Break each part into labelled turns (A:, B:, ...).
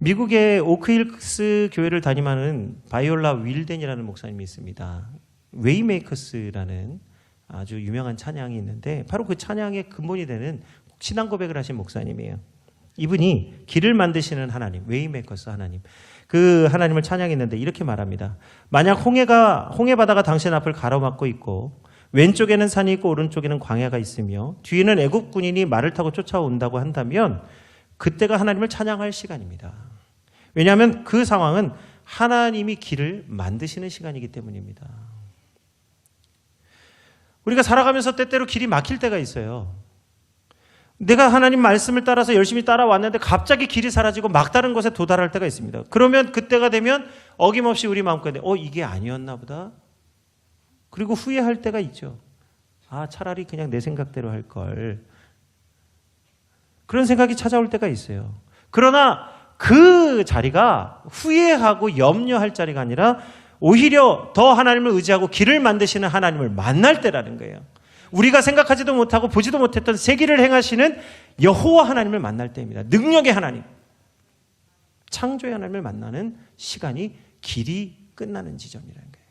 A: 미국의 오크힐스 교회를 담임하는 바이올라 윌덴이라는 목사님이 있습니다. 웨이메이커스라는 아주 유명한 찬양이 있는데 바로 그 찬양의 근본이 되는 신앙 고백을 하신 목사님이에요. 이분이 길을 만드시는 하나님, 웨이메이커스 하나님. 그 하나님을 찬양했는데 이렇게 말합니다. 만약 홍해가 홍해 바다가 당신 앞을 가로막고 있고 왼쪽에는 산이 있고 오른쪽에는 광야가 있으며 뒤에는 애국 군인이 말을 타고 쫓아온다고 한다면 그때가 하나님을 찬양할 시간입니다. 왜냐하면 그 상황은 하나님이 길을 만드시는 시간이기 때문입니다. 우리가 살아가면서 때때로 길이 막힐 때가 있어요. 내가 하나님 말씀을 따라서 열심히 따라왔는데 갑자기 길이 사라지고 막다른 곳에 도달할 때가 있습니다. 그러면 그때가 되면 어김없이 우리 마음가운데 어 이게 아니었나 보다. 그리고 후회할 때가 있죠. 아 차라리 그냥 내 생각대로 할 걸. 그런 생각이 찾아올 때가 있어요. 그러나 그 자리가 후회하고 염려할 자리가 아니라 오히려 더 하나님을 의지하고 길을 만드시는 하나님을 만날 때라는 거예요. 우리가 생각하지도 못하고 보지도 못했던 새 길을 행하시는 여호와 하나님을 만날 때입니다. 능력의 하나님. 창조의 하나님을 만나는 시간이 길이 끝나는 지점이라는 거예요.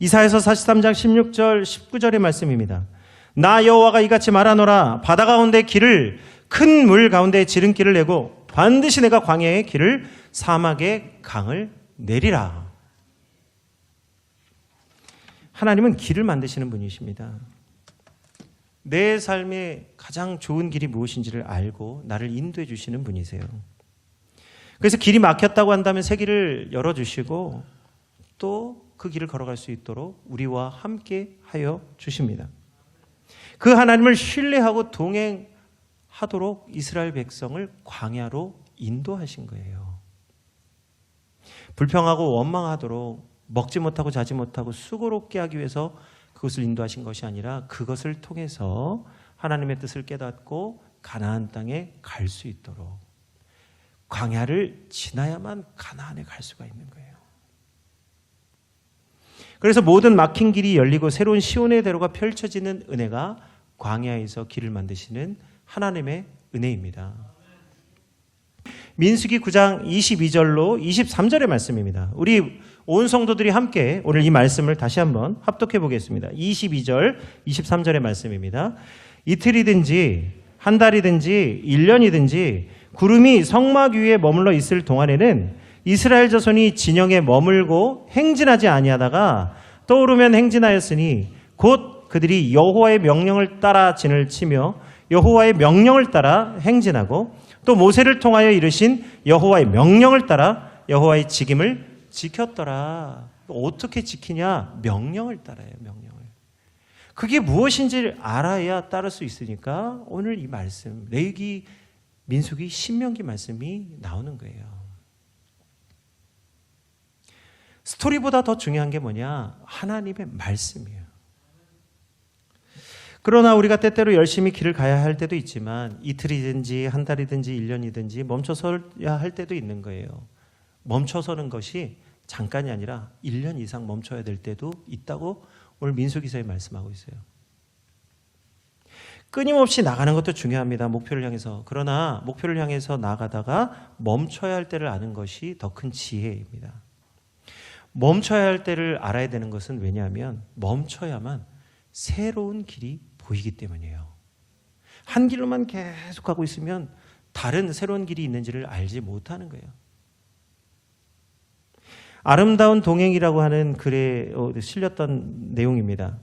A: 이사에서 43장 16절 19절의 말씀입니다. 나 여호와가 이같이 말하노라 바다 가운데 길을 큰 물 가운데 지름길을 내고 반드시 내가 광야의 길을 사막의 강을 내리라. 하나님은 길을 만드시는 분이십니다. 내 삶의 가장 좋은 길이 무엇인지를 알고 나를 인도해 주시는 분이세요. 그래서 길이 막혔다고 한다면 새 길을 열어 주시고 또 그 길을 걸어갈 수 있도록 우리와 함께 하여 주십니다. 그 하나님을 신뢰하고 동행하도록 이스라엘 백성을 광야로 인도하신 거예요. 불평하고 원망하도록 먹지 못하고 자지 못하고 수고롭게 하기 위해서 그것을 인도하신 것이 아니라 그것을 통해서 하나님의 뜻을 깨닫고 가나안 땅에 갈 수 있도록 광야를 지나야만 가나안에 갈 수가 있는 거예요. 그래서 모든 막힌 길이 열리고 새로운 시온의 대로가 펼쳐지는 은혜가 광야에서 길을 만드시는 하나님의 은혜입니다. 민수기 9장 22절로 23절의 말씀입니다. 우리 온 성도들이 함께 오늘 이 말씀을 다시 한번 합독해 보겠습니다. 22절, 23절의 말씀입니다. 이틀이든지 한 달이든지 1년이든지 구름이 성막 위에 머물러 있을 동안에는 이스라엘 자손이 진영에 머물고 행진하지 아니하다가 떠오르면 행진하였으니 곧 그들이 여호와의 명령을 따라 진을 치며 여호와의 명령을 따라 행진하고 또 모세를 통하여 이르신 여호와의 명령을 따라 여호와의 직임을 지켰더라. 어떻게 지키냐? 명령을 따라요, 명령을. 그게 무엇인지를 알아야 따를 수 있으니까 오늘 이 말씀, 레위기, 민수기, 신명기 말씀이 나오는 거예요. 스토리보다 더 중요한 게 뭐냐? 하나님의 말씀이에요. 그러나 우리가 때때로 열심히 길을 가야 할 때도 있지만 이틀이든지 한 달이든지 1년이든지 멈춰서야 할 때도 있는 거예요. 멈춰서는 것이 잠깐이 아니라 1년 이상 멈춰야 될 때도 있다고 오늘 민수기서에 말씀하고 있어요. 끊임없이 나가는 것도 중요합니다. 목표를 향해서. 그러나 목표를 향해서 나가다가 멈춰야 할 때를 아는 것이 더 큰 지혜입니다. 멈춰야 할 때를 알아야 되는 것은 왜냐하면 멈춰야만 새로운 길이 보이기 때문이에요. 한 길로만 계속 가고 있으면 다른 새로운 길이 있는지를 알지 못하는 거예요. 아름다운 동행이라고 하는 글에 어, 실렸던 내용입니다.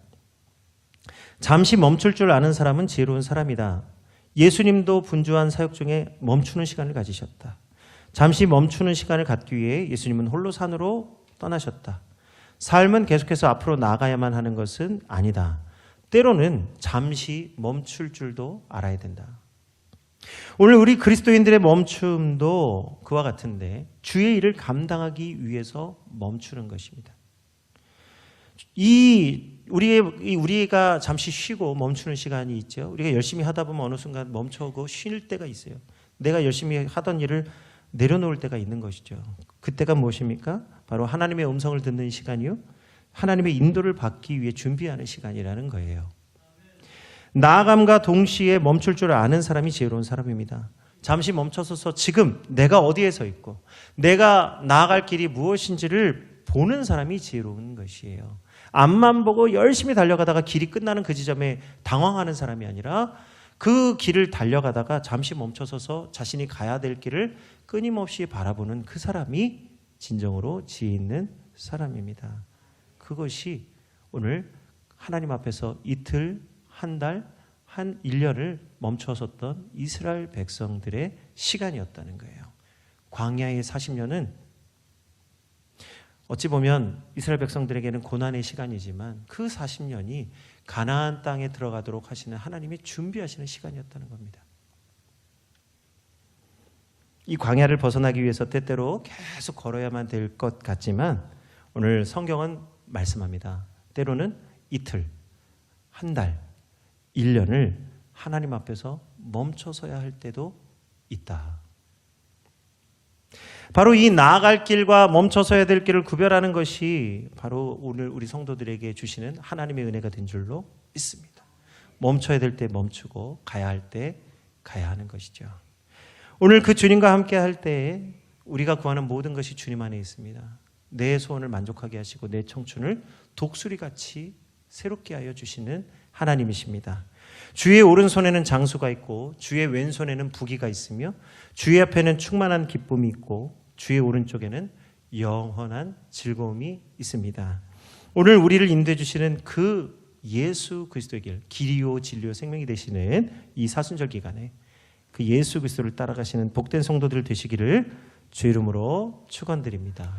A: 잠시 멈출 줄 아는 사람은 지혜로운 사람이다. 예수님도 분주한 사역 중에 멈추는 시간을 가지셨다. 잠시 멈추는 시간을 갖기 위해 예수님은 홀로 산으로 떠나셨다. 삶은 계속해서 앞으로 나가야만 하는 것은 아니다. 때로는 잠시 멈출 줄도 알아야 된다. 오늘 우리 그리스도인들의 멈춤도 그와 같은데 주의 일을 감당하기 위해서 멈추는 것입니다. 이 우리의 우리가 잠시 쉬고 멈추는 시간이 있죠. 우리가 열심히 하다 보면 어느 순간 멈춰고 쉴 때가 있어요. 내가 열심히 하던 일을 내려놓을 때가 있는 것이죠. 그때가 무엇입니까? 바로 하나님의 음성을 듣는 시간이요. 하나님의 인도를 받기 위해 준비하는 시간이라는 거예요. 나아감과 동시에 멈출 줄 아는 사람이 지혜로운 사람입니다. 잠시 멈춰서서 지금 내가 어디에 서 있고 내가 나아갈 길이 무엇인지를 보는 사람이 지혜로운 것이에요. 앞만 보고 열심히 달려가다가 길이 끝나는 그 지점에 당황하는 사람이 아니라 그 길을 달려가다가 잠시 멈춰서서 자신이 가야 될 길을 끊임없이 바라보는 그 사람이 진정으로 지혜 있는 사람입니다. 그것이 오늘 하나님 앞에서 이틀, 한 달, 한 1년을 멈춰섰던 이스라엘 백성들의 시간이었다는 거예요. 광야의 40년은 어찌 보면 이스라엘 백성들에게는 고난의 시간이지만 그 40년이 가나안 땅에 들어가도록 하시는 하나님이 준비하시는 시간이었다는 겁니다. 이 광야를 벗어나기 위해서 때때로 계속 걸어야만 될 것 같지만 오늘 성경은 말씀합니다. 때로는 이틀, 한 달, 1년을 하나님 앞에서 멈춰서야 할 때도 있다. 바로 이 나아갈 길과 멈춰서야 될 길을 구별하는 것이 바로 오늘 우리 성도들에게 주시는 하나님의 은혜가 된 줄로 믿습니다. 멈춰야 될 때 멈추고 가야 할 때 가야 하는 것이죠. 오늘 그 주님과 함께 할 때에 우리가 구하는 모든 것이 주님 안에 있습니다. 내 소원을 만족하게 하시고 내 청춘을 독수리 같이 새롭게 하여 주시는 하나님이십니다. 주의 오른손에는 장수가 있고 주의 왼손에는 부기가 있으며 주의 앞에는 충만한 기쁨이 있고 주의 오른쪽에는 영원한 즐거움이 있습니다. 오늘 우리를 인도해 주시는 그 예수 그리스도의 길, 길이요 진리요 생명이 되시는 이 사순절 기간에 그 예수 그리스도를 따라가시는 복된 성도들 되시기를 주 이름으로 축원드립니다.